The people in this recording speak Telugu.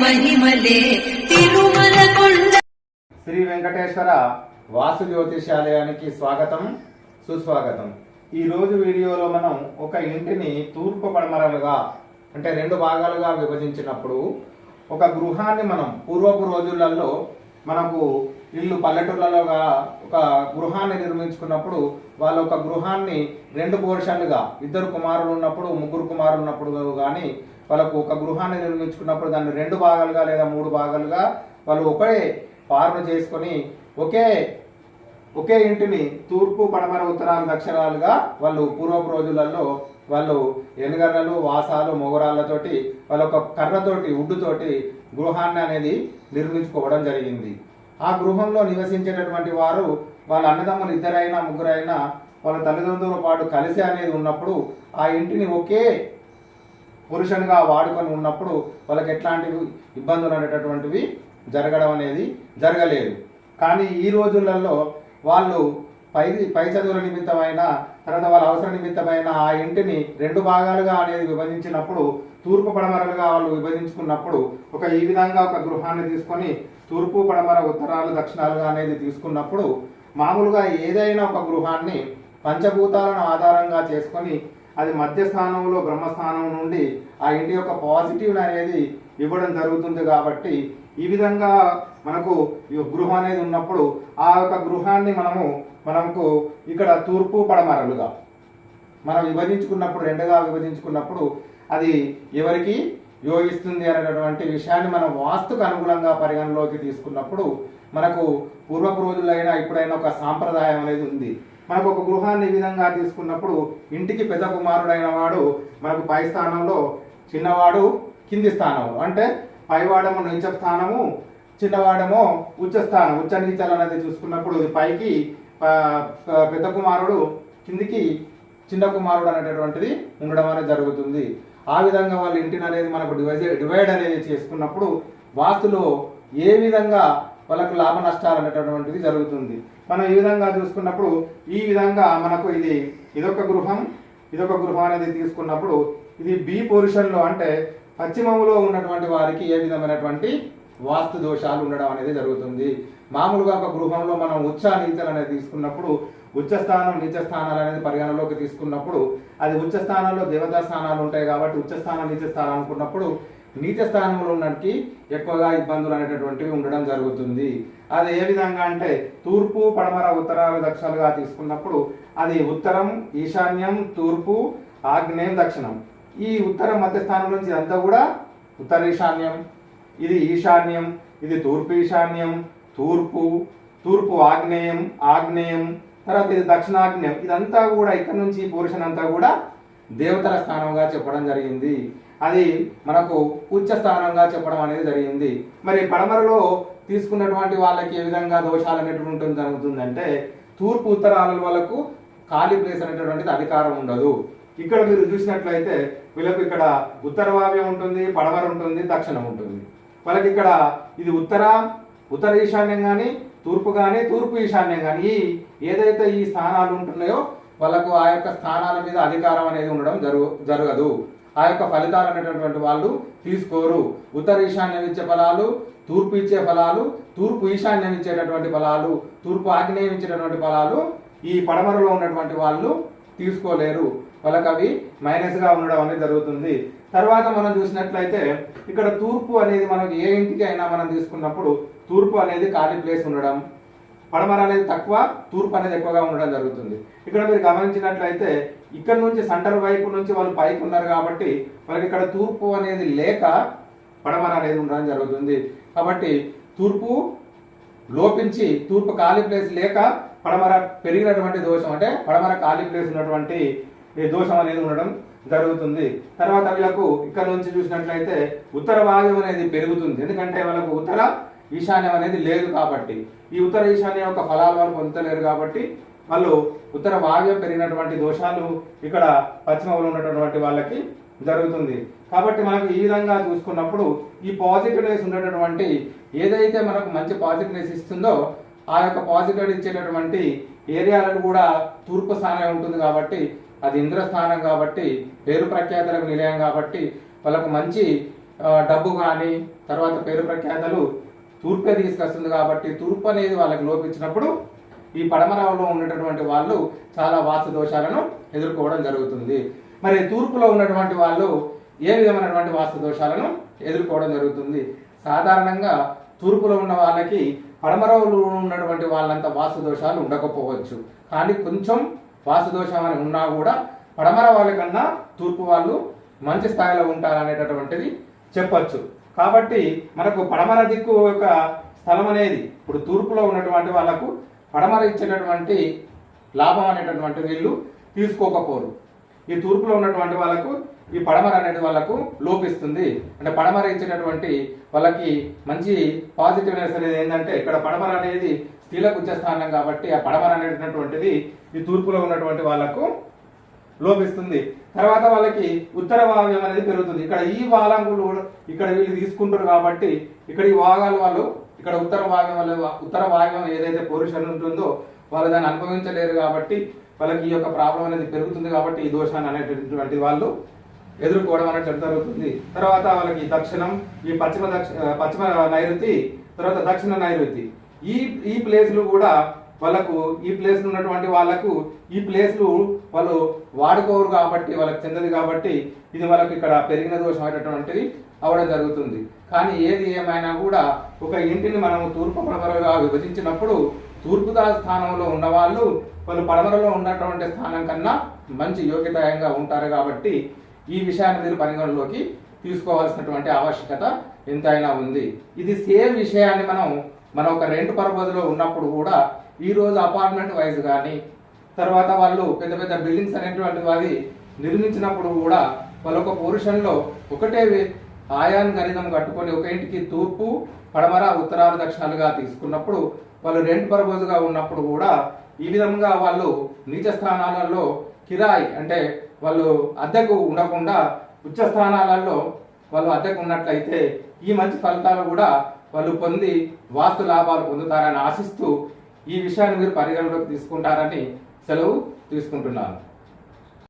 మహిమలే తిరుమల కొండ. శ్రీ వెంకటేశ్వర వాసు జ్యోతిషాలయానికి స్వాగతం సుస్వాగతం. ఈ రోజు వీడియోలో మనం ఒక ఇంటిని తూర్పు పడమరలుగా అంటే రెండు భాగాలుగా విభజించినప్పుడు ఒక గృహాన్ని మనం పూర్వపు రోజులలో మనకు ఇల్లు పల్లెటూళ్ళలోగా ఒక గృహాన్ని నిర్మించుకున్నప్పుడు వాళ్ళు ఒక గృహాన్ని రెండు పోర్షన్లుగా ఇద్దరు కుమారులు ఉన్నప్పుడు ముగ్గురు కుమారులు ఉన్నప్పుడు కానీ వాళ్ళకు ఒక గృహాన్ని నిర్మించుకున్నప్పుడు దాన్ని రెండు భాగాలుగా లేదా మూడు భాగాలుగా వాళ్ళు ఒకే ఫార్మ్ చేసుకొని ఒకే ఒకే ఇంటిని తూర్పు పడమర ఉత్తరాలు దక్షిణాలుగా వాళ్ళు పూర్వపు రోజులలో వాళ్ళు ఎనుగర్రలు వాసాలు మొగరాళ్ళతోటి వాళ్ళ ఒక కర్రతోటి ఉడ్డుతోటి గృహాన్ని అనేది నిర్మించుకోవడం జరిగింది. ఆ గృహంలో నివసించేటటువంటి వారు వాళ్ళ అన్నదమ్ములు ఇద్దరైనా ముగ్గురైనా వాళ్ళ తల్లిదండ్రులతో పాటు కలిసి అనేది ఉన్నప్పుడు ఆ ఇంటిని ఒకే పురుషునిగా వాడుకొని ఉన్నప్పుడు వాళ్ళకి ఎట్లాంటి ఇబ్బందులు అనేటటువంటివి జరగడం అనేది జరగలేదు. కానీ ఈ రోజులలో వాళ్ళు పై పై చదువుల నిమిత్తమైన తర్వాత వాళ్ళ అవసర నిమిత్తమైన ఆ ఇంటిని రెండు భాగాలుగా అనేది విభజించినప్పుడు తూర్పు పడమరలుగా వాళ్ళు విభజించుకున్నప్పుడు ఒక ఈ విధంగా ఒక గృహాన్ని తీసుకొని తూర్పు పడమర ఉత్తరాలు దక్షిణాలుగా అనేది తీసుకున్నప్పుడు మామూలుగా ఏదైనా ఒక గృహాన్ని పంచభూతాలను ఆధారంగా చేసుకొని అది మధ్య స్థానంలో బ్రహ్మస్థానం నుండి ఆ ఇంటి యొక్క పాజిటివ్ అనేది ఇవ్వడం జరుగుతుంది కాబట్టి ఈ విధంగా మనకు ఈ గృహం అనేది ఉన్నప్పుడు ఆ యొక్క గృహాన్ని మనము మనకు ఇక్కడ తూర్పు పడమరలుగా మనం విభజించుకున్నప్పుడు రెండుగా విభజించుకున్నప్పుడు అది ఎవరికి యోగిస్తుంది అనేటటువంటి విషయాన్ని మనం వాస్తుకు అనుగుణంగా పరిగణలోకి తీసుకున్నప్పుడు మనకు పూర్వపు రోజులైనా ఇప్పుడైనా ఒక సాంప్రదాయం అనేది ఉంది. మనకు ఒక గృహాన్ని ఈ విధంగా తీసుకున్నప్పుడు ఇంటికి పెద్ద కుమారుడైన వాడు మనకు పై స్థానంలో చిన్నవాడు కింది స్థానము అంటే పైవాడము నీచ స్థానము చిన్నవాడము ఉచ్చ స్థానం ఉచ్చ నీచలు అనేది చూసుకున్నప్పుడు ఇది పైకి పెద్ద కుమారుడు కిందికి చిన్న కుమారుడు అనేటటువంటిది ఉండడం అనేది జరుగుతుంది. ఆ విధంగా వాళ్ళ ఇంటిని అనేది మనకు డివైజ్ డివైడ్ అనేది చేసుకున్నప్పుడు వాస్తులో ఏ విధంగా వాళ్ళకు లాభ నష్టాలు అనేటటువంటిది జరుగుతుంది. మనం ఈ విధంగా చూసుకున్నప్పుడు ఈ విధంగా మనకు ఇది ఇదొక గృహం ఇదొక గృహం అనేది తీసుకున్నప్పుడు ఇది బి పొజిషన్లో అంటే పశ్చిమంలో ఉన్నటువంటి వారికి ఏ విధమైనటువంటి వాస్తు దోషాలు ఉండడం అనేది జరుగుతుంది. మామూలుగా ఒక గృహంలో మనం ఉచ్చ నీచలు అనేది తీసుకున్నప్పుడు ఉచ్చ స్థానం నీచ స్థానాలు అనేది పరిగణలోకి తీసుకున్నప్పుడు అది ఉచ్చ స్థానంలో దేవతా స్థానాలు ఉంటాయి కాబట్టి ఉచ్చ స్థానం నీచ స్థానం అనుకున్నప్పుడు నీచ స్థానంలో ఉన్నకి ఎక్కువగా ఇబ్బందులు అనేటటువంటివి ఉండడం జరుగుతుంది. అది ఏ విధంగా అంటే తూర్పు పడమర ఉత్తరాలు దక్షిణాలుగా తీసుకున్నప్పుడు అది ఉత్తరం ఈశాన్యం తూర్పు ఆగ్నేయం దక్షిణం. ఈ ఉత్తరం మధ్య స్థానం నుంచి ఇదంతా కూడా ఉత్తర ఈశాన్యం ఇది ఈశాన్యం ఇది తూర్పు ఈశాన్యం తూర్పు తూర్పు ఆగ్నేయం ఆగ్నేయం తర్వాత ఇది దక్షిణాగ్నేయం. ఇదంతా కూడా ఇక్కడ నుంచి ఈ పోర్షన్ అంతా కూడా దేవతల స్థానంగా చెప్పడం జరిగింది. అది మనకు ఉచ్చ స్థానంగా చెప్పడం అనేది జరిగింది. మరి పడమరలో తీసుకున్నటువంటి వాళ్ళకి ఏ విధంగా దోషాలు అనేటువంటి ఉంటుంది జరుగుతుందంటే తూర్పు ఉత్తరాల వాళ్ళకు ఖాళీ ప్లేస్ అనేటటువంటిది అధికారం ఉండదు. ఇక్కడ మీరు చూసినట్లయితే వీళ్ళకి ఇక్కడ ఉత్తరవావ్యం ఉంటుంది పడమర ఉంటుంది దక్షిణం ఉంటుంది. వాళ్ళకి ఇక్కడ ఇది ఉత్తర ఉత్తర ఈశాన్యం కానీ తూర్పు కానీ తూర్పు ఈశాన్యం కానీ ఈ ఏదైతే ఈ స్థానాలు ఉంటున్నాయో వాళ్ళకు ఆ యొక్క స్థానాల మీద అధికారం అనేది ఉండడం జరుగు జరగదు. ఆ యొక్క ఫలితాలు అనేటటువంటి వాళ్ళు తీసుకోరు. ఉత్తర ఈశాన్యమిచ్చే ఫలాలు తూర్పు ఇచ్చే ఫలాలు తూర్పు ఈశాన్యం ఇచ్చేటటువంటి ఫలాలు తూర్పు ఆగ్నేయం ఇచ్చేటటువంటి ఫలాలు ఈ పడమరలో ఉన్నటువంటి వాళ్ళు తీసుకోలేరు. వాళ్ళకి అవి మైనస్గా ఉండడం అనేది జరుగుతుంది. తర్వాత మనం చూసినట్లయితే ఇక్కడ తూర్పు అనేది మనకు ఏ ఇంటికి అయినా మనం తీసుకున్నప్పుడు తూర్పు అనేది ఖాళీ ప్లేస్ ఉండడం పడమర అనేది తక్కువ తూర్పు అనేది ఎక్కువగా ఉండడం జరుగుతుంది. ఇక్కడ మీరు గమనించినట్లయితే ఇక్కడ నుంచి సెంటర్ వైపు నుంచి వాళ్ళు పైకి ఉన్నారు కాబట్టి వాళ్ళకి ఇక్కడ తూర్పు అనేది లేక పడమర అనేది ఉండడం జరుగుతుంది. కాబట్టి తూర్పు లోపించి తూర్పు ఖాళీ ప్లేస్ లేక పడమర పెరిగినటువంటి దోషం అంటే పడమర ఖాళీ ప్లేస్ ఉన్నటువంటి దోషం అనేది ఉండడం జరుగుతుంది. తర్వాత వీళ్ళకు ఇక్కడ నుంచి చూసినట్లయితే ఉత్తర వాయువు అనేది పెరుగుతుంది. ఎందుకంటే వాళ్ళకు ఉత్తర ఈశాన్యం అనేది లేదు కాబట్టి. ఈ ఉత్తర ఈశాన్యం యొక్క ఫలాలు వారు పొందుతలేరు కాబట్టి వాళ్ళు ఉత్తర వాయువ్యం పెరిగినటువంటి దోషాలు ఇక్కడ పశ్చిమంలో ఉన్నటువంటి వాళ్ళకి జరుగుతుంది. కాబట్టి మనకు ఈ విధంగా చూసుకున్నప్పుడు ఈ పాజిటివ్నెస్ ఉన్నటువంటి ఏదైతే మనకు మంచి పాజిటివ్నెస్ ఇస్తుందో ఆ యొక్క పాజిటివ్ ఇచ్చేటటువంటి ఏరియాలను కూడా తూర్పు స్థానం ఉంటుంది కాబట్టి అది ఇంద్రస్థానం కాబట్టి పేరు ప్రఖ్యాతులకు నిలయం కాబట్టి వాళ్ళకు మంచి డబ్బు కానీ తర్వాత పేరు ప్రఖ్యాతలు తూర్పే తీసుకొస్తుంది కాబట్టి తూర్పు అనేది వాళ్ళకి లోపించినప్పుడు ఈ పడమరలో ఉన్నటువంటి వాళ్ళు చాలా వాస్తు దోషాలను ఎదుర్కోవడం జరుగుతుంది. మరి తూర్పులో ఉన్నటువంటి వాళ్ళు ఏ విధమైనటువంటి వాస్తు దోషాలను ఎదుర్కోవడం జరుగుతుంది? సాధారణంగా తూర్పులో ఉన్న వాళ్ళకి పడమరలో ఉన్నటువంటి వాళ్ళంత వాస్తు దోషాలు ఉండకపోవచ్చు. కానీ కొంచెం వాస్తు దోషం అని ఉన్నా కూడా పడమర వాళ్ళకన్నా తూర్పు వాళ్ళు మంచి స్థాయిలో ఉంటారనేటటువంటిది చెప్పచ్చు. కాబట్టి మనకు పడమర దిక్కు యొక్క స్థలం అనేది ఇప్పుడు తూర్పులో ఉన్నటువంటి వాళ్ళకు పడమర ఇచ్చేటటువంటి లాభం అనేటటువంటి వీళ్ళు తీసుకోకపోరు. ఈ తూర్పులో ఉన్నటువంటి వాళ్ళకు ఈ పడమర అనేది వాళ్ళకు లోపిస్తుంది. అంటే పడమర ఇచ్చేటటువంటి వాళ్ళకి మంచి పాజిటివ్నెస్ అనేది ఏంటంటే ఇక్కడ పడమర అనేది స్త్రీలకు ఉచ్చ స్థానం కాబట్టి ఆ పడమర అనేటటువంటిది ఈ తూర్పులో ఉన్నటువంటి వాళ్ళకు లోపిస్తుంది. తర్వాత వాళ్ళకి ఉత్తర వావ్యం అనేది పెరుగుతుంది. ఇక్కడ ఈ వాలాంగులు కూడా ఇక్కడ వీళ్ళు తీసుకుంటారు కాబట్టి ఇక్కడ ఈ వాగాలు వాళ్ళు ఇక్కడ ఉత్తర వావ్యం వల్ల ఉత్తర వాయువం ఏదైతే పొల్యూషన్ ఉంటుందో వాళ్ళు దాన్ని అనుభవించలేరు కాబట్టి వాళ్ళకి ఈ యొక్క ప్రాబ్లం అనేది పెరుగుతుంది కాబట్టి ఈ దోషాన్ని అనేటటువంటి వాళ్ళు ఎదుర్కోవడం అనేది జరుగుతుంది. తర్వాత వాళ్ళకి దక్షిణం ఈ పశ్చిమ దక్ష పశ్చిమ నైరుతి తర్వాత దక్షిణ నైరుతి. ఈ ఈ ప్లేస్లు కూడా వాళ్ళకు ఈ ప్లేస్లు ఉన్నటువంటి వాళ్ళకు ఈ ప్లేస్లు వాళ్ళు వాడుకోరు కాబట్టి వాళ్ళకి చెందదు కాబట్టి ఇది వాళ్ళకి ఇక్కడ పెరిగిన దోషం అయినటువంటిది అవడం జరుగుతుంది. కానీ ఏది ఏమైనా కూడా ఒక ఇంటిని మనం తూర్పు పడమరగా విభజించినప్పుడు తూర్పు స్థానంలో ఉన్న వాళ్ళు వాళ్ళు పడమరలో ఉన్నటువంటి స్థానం కన్నా మంచి యోగ్యతాయంగా ఉంటారు కాబట్టి ఈ విషయాన్ని మీరు పరిగణలోకి తీసుకోవాల్సినటువంటి ఆవశ్యకత ఎంతైనా ఉంది. ఇది సేమ్ విషయాన్ని మనం మన ఒక రెంట్ పర్పస్లో ఉన్నప్పుడు కూడా ఈ రోజు అపార్ట్మెంట్ వైజ్ కానీ తర్వాత వాళ్ళు పెద్ద పెద్ద బిల్డింగ్స్ అనేటువంటి వారి నిర్మించినప్పుడు కూడా వాళ్ళ ఒక పోర్షన్లో ఒకటే ఆయాన్ గణితం కట్టుకొని ఒక ఇంటికి తూర్పు పడమర ఉత్తరాలు దక్షిణాలుగా తీసుకున్నప్పుడు వాళ్ళు రెంట్ పర్పస్గా ఉన్నప్పుడు కూడా ఈ విధంగా వాళ్ళు నీచ స్థానాలలో కిరాయి అంటే వాళ్ళు అద్దెకు ఉండకుండా ఉచ్చ స్థానాలలో వాళ్ళు అద్దెకు ఉన్నట్లయితే ఈ మంచి ఫలితాలు కూడా వాళ్ళు పొంది వాస్తు లాభాలు పొందుతారని ఆశిస్తూ ఈ విషయాన్ని మీరు పరిగణలోకి తీసుకుంటారని సెలవు తీసుకుంటున్నాను.